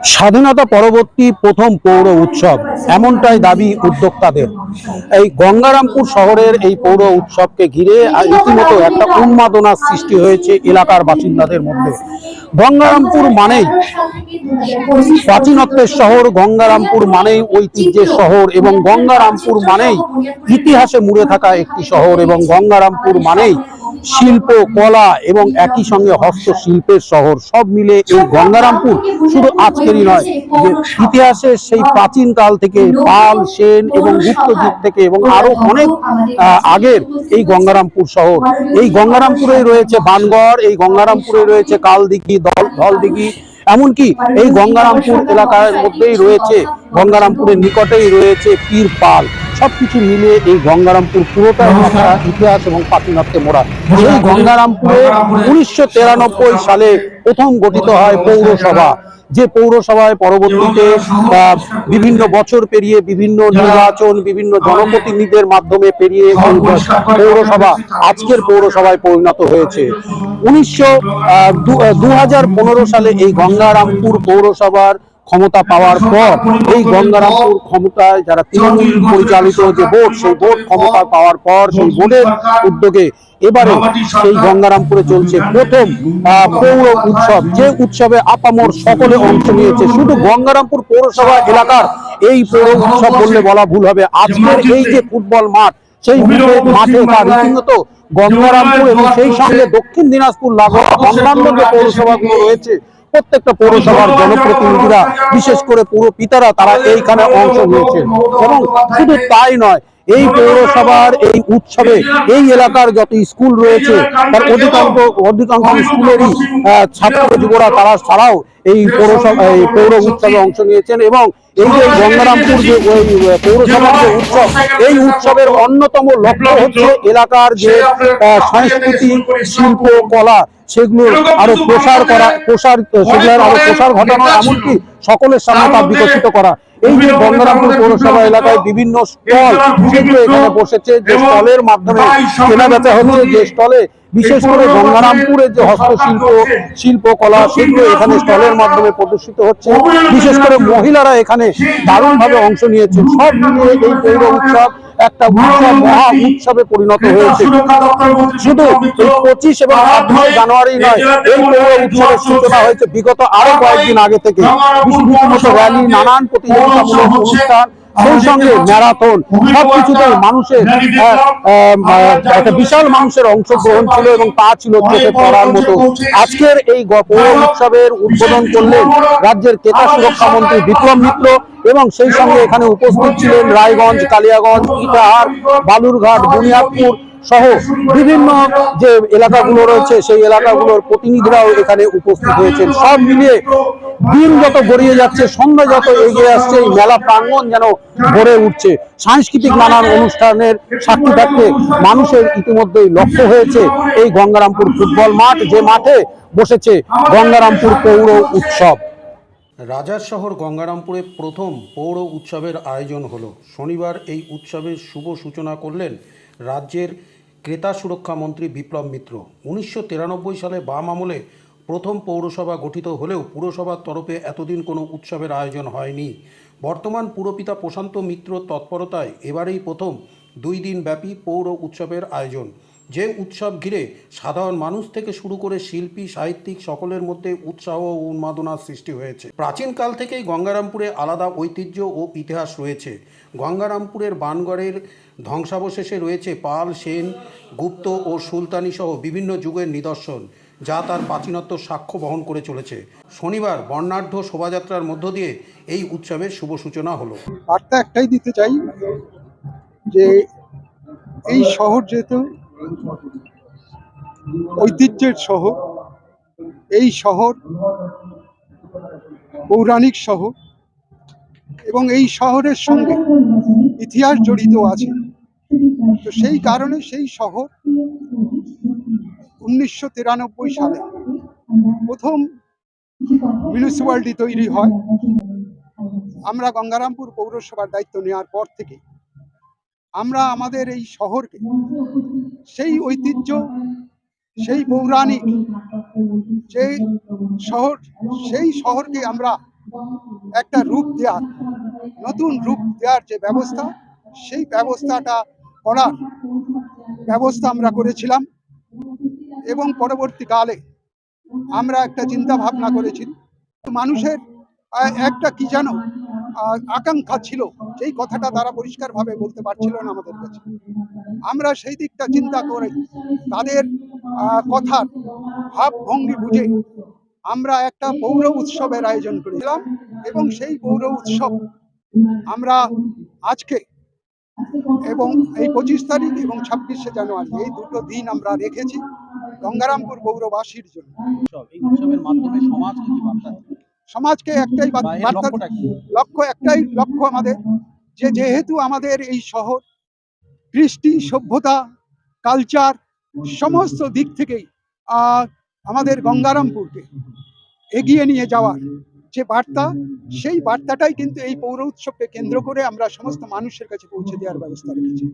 স্বাধীনতা পরবর্তী প্রথম পৌর উৎসব, এমনটাই দাবি উদ্যোক্তাদের। এই গঙ্গারামপুর শহরের এই পৌর উৎসবকে ঘিরে রীতিমতো একটা উন্মাদনার সৃষ্টি হয়েছে এলাকার বাসিন্দাদের মধ্যে। গঙ্গারামপুর মানেই প্রাচীনত্বের শহর, গঙ্গারামপুর মানেই ঐতিহ্যের শহর এবং গঙ্গারামপুর মানেই ইতিহাসে মুড়ে থাকা একটি শহর এবং গঙ্গারামপুর মানেই শিল্প কলা এবং একই সঙ্গে হস্তশিল্পের শহর সব মিলে এই গঙ্গারামপুর শুধু আজকেরই নয় যে ইতিহাসের সেই প্রাচীন কাল থেকে পাল সেন এবং গুপ্ত যুগ থেকে এবং আরও অনেক আগের এই গঙ্গারামপুর শহর। এই গঙ্গারামপুরে রয়েছে বানগড় এই গঙ্গারামপুরে রয়েছে কালদিঘি দল ধলদিঘি এমনকি এই গঙ্গারামপুর এলাকার মধ্যেই রয়েছে গঙ্গারামপুরের নিকটেই রয়েছে পীর পাল সবকিছু মিলিয়ে এই গঙ্গারামপুর একটা ইতিহাস এবং প্রাচীনত্বে মোড়া। এই গঙ্গারামপুরে উনিশশো তিরানব্বই সালে প্রথম গঠিত হয় পৌরসভা। যে পৌরসভায় পরবর্তীতে বিভিন্ন বছর পেরিয়ে বিভিন্ন নির্বাচন বিভিন্ন জনপ্রতিনিধিদের মাধ্যমে পেরিয়ে পৌরসভা আজকের পৌরসভায় পরিণত হয়েছে। উনিশশো দু সালে এই গঙ্গারামপুর পৌরসভার ক্ষমতা পাওয়ার পর এই গঙ্গারামপুর ক্ষমতায় যারা তৃণমূল পরিচালিত যে বোর্ড সেই বোর্ড ক্ষমতা পাওয়ার পর সেই বোর্ডের উদ্যোগে এবারে সেই গঙ্গারামপুরে চলছে প্রথম পৌর উৎসব। যে উৎসবে আপামর সকলে অংশ নিয়েছে। শুধু গঙ্গারামপুর পৌরসভা এলাকার এই পৌর উৎসব বললে বলা ভুল হবে। আজকের এই যে ফুটবল মাঠ সেই মাঠে- তার রীতিমতো গঙ্গারামপুর এবং সেই সঙ্গে দক্ষিণ দিনাজপুর লাগোয়া অন্যান্য যে পৌরসভাগুলো রয়েছে প্রত্যেকটা পৌরসভার জনপ্রতিনিধিরা, বিশেষ করে পুরো পিতারা, তারা এইখানে অংশ নিয়েছেন। এবং শুধু তাই নয় এই পৌরসভার এই উৎসবে এই এলাকার যত স্কুল রয়েছে, তার অধিকাংশ অধিকাংশ স্কুলেরই ছাত্র যুবরা তারা ছাড়াও এই পৌরসভা, এই পৌর উৎসবে অংশ নিয়েছেন এবং এই যে গঙ্গারামপুর যে পৌরসভার যে উৎসব, এই উৎসবের অন্যতম লক্ষ্য হচ্ছে এলাকার যে সংস্কৃতি, শিল্প, কলা, সেগুলো আরও প্রসার করা, প্রসার, সেগুলোর আরও প্রসার ঘটানো, এমনকি সকলের সামনে তা বিকশিত করা। এই যে গঙ্গারামপুর পৌরসভা এলাকায় বিভিন্ন স্টল সেগুলো এখানে বসেছে যে স্টলের মাধ্যমে কেনা বেচা হচ্ছে যে স্টলে বিশেষ করে গঙ্গারামপুরের যে হস্তশিল্প শিল্পকলা সেগুলো এখানে স্টলের মাধ্যমে প্রদর্শিত হচ্ছে। বিশেষ করে মহিলারা এখানে দারুণভাবে অংশ নিয়েছেন। সব মিলিয়ে এই পৌর উৎসব একটা মহা উৎসবে পরিণত হয়েছে। শুধু এই পঁচিশ এবং আঠারো জানুয়ারি নয় এই পৌর উৎসবের সূচনা হয়েছে বিগত আরও কয়েকদিন আগে থেকে। র্যালি নানান প্রতিযোগিতামূলক অনুষ্ঠান সেই সঙ্গে ম্যারাথন সবকিছুতে মানুষের একটা বিশাল মানুষের অংশগ্রহণ ছিল এবং তা ছিল চোখে পড়ার মতো। আজকের এই পৌর উৎসবের উদ্বোধন করলেন রাজ্যের ক্রেতা সুরক্ষা মন্ত্রী বিক্রম মিত্র এবং সেই সঙ্গে এখানে উপস্থিত ছিলেন রায়গঞ্জ কালিয়াগঞ্জ ইটাহার বালুরঘাট বুনিয়াদপুর সহ বিভিন্ন যে এলাকাগুলো রয়েছে, সেই এলাকাগুলোর প্রতিনিধিরাও এখানে উপস্থিত হয়েছেন। সব মিলিয়ে দিন যত গড়িয়ে যাচ্ছে, সন্ধ্যা যত এগিয়ে আসছে, এই মেলা প্রাঙ্গণ যেন ভরে উঠছে। সাংস্কৃতিক নানান অনুষ্ঠানের সাক্ষী থাকতে মানুষের ইতিমধ্যেই লক্ষ্য হয়েছে এই গঙ্গারামপুর ফুটবল মাঠ, যে মাঠে বসেছে গঙ্গারামপুর পৌর উৎসব। রাজার শহর গঙ্গারামপুরে প্রথম পৌর উৎসবের আয়োজন হলো। শনিবার এই উৎসবের শুভ সূচনা করলেন রাজ্যের ক্রেতা সুরক্ষা মন্ত্রী বিপ্লব মিত্র। উনিশশো তিরানব্বই সালে বাম আমলে প্রথম পৌরসভা গঠিত হলেও পুরসভার তরফে এতদিন কোনো উৎসবের আয়োজন হয়নি। বর্তমান পুরপিতা প্রশান্ত মিত্র তৎপরতায় এবারেই প্রথম দুই দিন ব্যাপী পৌর উৎসবের আয়োজন। যে উৎসব ঘিরে সাধারণ মানুষ থেকে শুরু করে শিল্পী, সাহিত্যিক সকলের মধ্যে উৎসাহ ও উন্মাদনার সৃষ্টি হয়েছে। প্রাচীনকাল থেকেই গঙ্গারামপুরে আলাদা ঐতিহ্য ও ইতিহাস রয়েছে। গঙ্গারামপুরের বানগড়ের ধ্বংসাবশেষে রয়েছে পাল, সেন, গুপ্ত ও সুলতানি সহ বিভিন্ন যুগের নিদর্শন, যা তার প্রাচীনত্ব সাক্ষ্য বহন করে চলেছে। শনিবার বর্ণাঢ্য শোভাযাত্রার মধ্য দিয়ে এই উৎসবের শুভ সূচনা হলো। বার্তা একটাই দিতে চাই যে এই শহর যেহেতু ঐতিহ্যের শহর, এই শহর, পৌরাণিক শহর এবং এই শহরের সঙ্গে ইতিহাস জড়িত আছে। তো সেই কারণে সেই শহর উনিশশো তিরানব্বই সালে প্রথম মিউনিসিপ্যালিটি তৈরি হয়। আমরা গঙ্গারামপুর পৌরসভার দায়িত্ব নেওয়ার পর থেকে আমরা আমাদের এই শহরকে সেই ঐতিহ্য সেই পৌরাণিক যে শহর সেই শহরকে আমরা একটা রূপ দেওয়ার নতুন রূপ দেওয়ার যে ব্যবস্থা সেই ব্যবস্থাটা করার ব্যবস্থা আমরা করেছিলাম এবং পরবর্তীকালে আমরা একটা চিন্তা ভাবনা করেছি। মানুষের একটা কি আহ, আকাঙ্ক্ষা ছিল, সেই কথাটা তারা পরিষ্কারভাবে বলতে পারছিল না আমাদের কাছে আমরা সেই দিকটা চিন্তা করে তাদের কথার ভাবভঙ্গি বুঝে আমরা একটা পৌর উৎসবের আয়োজন করেছিলাম এবং সেই পৌর উৎসব আমরা আজকে এবং এই পঁচিশ তারিখ এবং ছাব্বিশে জানুয়ারি এই দুটো দিন আমরা রেখেছি গঙ্গারামপুর পৌরবাসীর জন্য এই উৎসবের মাধ্যমে সমাজকে কি বার্তা? সমাজকে একটাই বার্তা লক্ষ্য একটাই লক্ষ্য আমাদের যে যেহেতু আমাদের এই শহর কৃষ্টি সভ্যতা কালচার সমস্ত দিক থেকেই আমাদের গঙ্গারামপুরকে এগিয়ে নিয়ে যাওয়ার যে বার্তা সেই বার্তাটাই কিন্তু এই পৌর উৎসবকে কেন্দ্র করে আমরা সমস্ত মানুষের কাছে পৌঁছে দেওয়ার ব্যবস্থা রেখেছি।